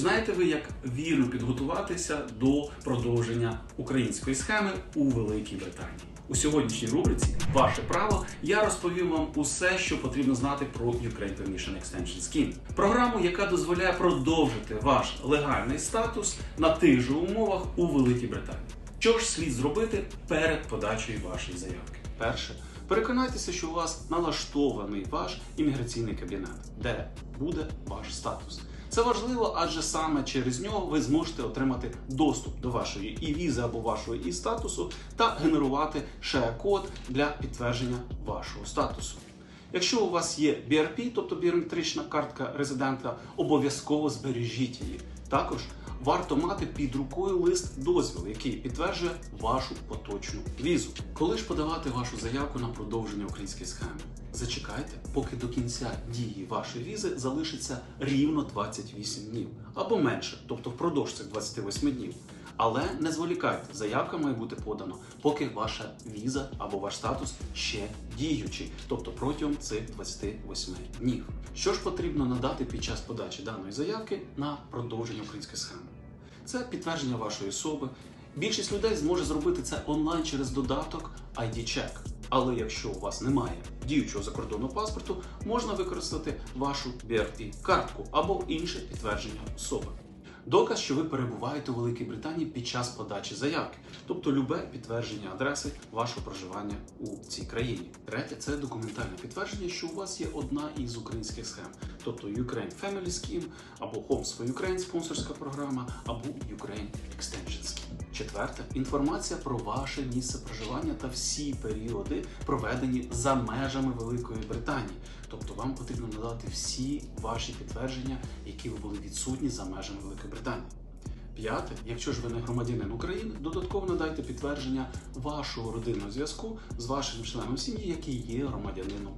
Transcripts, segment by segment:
знаєте ви, як вірно підготуватися до продовження української схеми у Великій Британії? У сьогоднішній рубриці Ваше право я розповім вам усе, що потрібно знати про Ukraine Permission Extension Scheme. Програму, яка дозволяє продовжити ваш легальний статус на тих же умовах у Великій Британії. Що ж слід зробити перед подачею вашої заявки? Перше, переконайтеся, що у вас налаштований ваш імміграційний кабінет, де буде ваш статус. Це важливо, адже саме через нього ви зможете отримати доступ до вашої і візи або вашого і статусу та генерувати шея-код для підтвердження вашого статусу. Якщо у вас є BRP, тобто біометрична картка резидента, обов'язково збережіть її. Також варто мати під рукою лист дозвіл, який підтверджує вашу поточну візу. Коли ж подавати вашу заявку на продовження української схеми? Зачекайте, поки до кінця дії вашої візи залишиться рівно 28 днів або менше, тобто впродовж цих 28 днів. Але не зволікайте, заявка має бути подана, поки ваша віза або ваш статус ще діючий, тобто протягом цих 28 днів. Що ж потрібно надати під час подачі даної заявки на продовження української схеми? Це підтвердження вашої особи. Більшість людей зможе зробити це онлайн через додаток ID-Check. Але якщо у вас немає діючого закордонного паспорту, можна використати вашу BRT-картку або інше підтвердження особи. Доказ, що ви перебуваєте у Великій Британії під час подачі заявки, тобто любе підтвердження адреси вашого проживання у цій країні. Третє це документальне підтвердження, що у вас є одна із українських схем, тобто Ukraine Family Scheme, або Homes for Ukraine спонсорська програма, або Ukraine Extension Scheme. Четверте інформація про ваше місце проживання та всі періоди, проведені за межами Великої Британії. Тобто вам потрібно надати всі ваші підтвердження, які ви були відсутні за межами Великої Британії. П'яте, якщо ж ви не громадянин України, додатково надайте підтвердження вашого родинного зв'язку з вашим членом сім'ї, який є громадянином.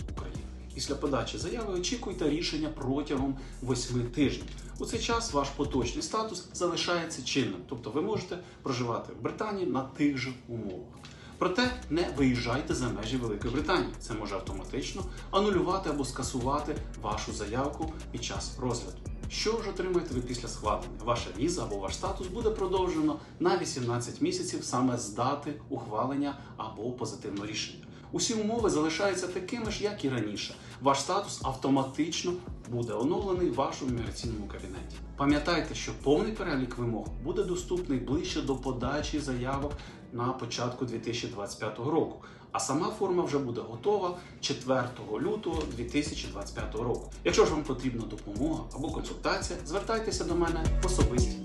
Після подачі заяви очікуйте рішення протягом 8 тижнів. У цей час ваш поточний статус залишається чинним, тобто ви можете проживати в Британії на тих же умовах. Проте не виїжджайте за межі Великої Британії. Це може автоматично анулювати або скасувати вашу заявку під час розгляду. Що ж отримаєте ви після схвалення? Ваша віза або ваш статус буде продовжено на 18 місяців саме з дати ухвалення або позитивного рішення. Усі умови залишаються такими ж, як і раніше. Ваш статус автоматично буде оновлений в вашому міграційному кабінеті. Пам'ятайте, що повний перелік вимог буде доступний ближче до подачі заявок на початку 2025 року. А сама форма вже буде готова 4 лютого 2025 року. Якщо ж вам потрібна допомога або консультація, звертайтеся до мене в особистій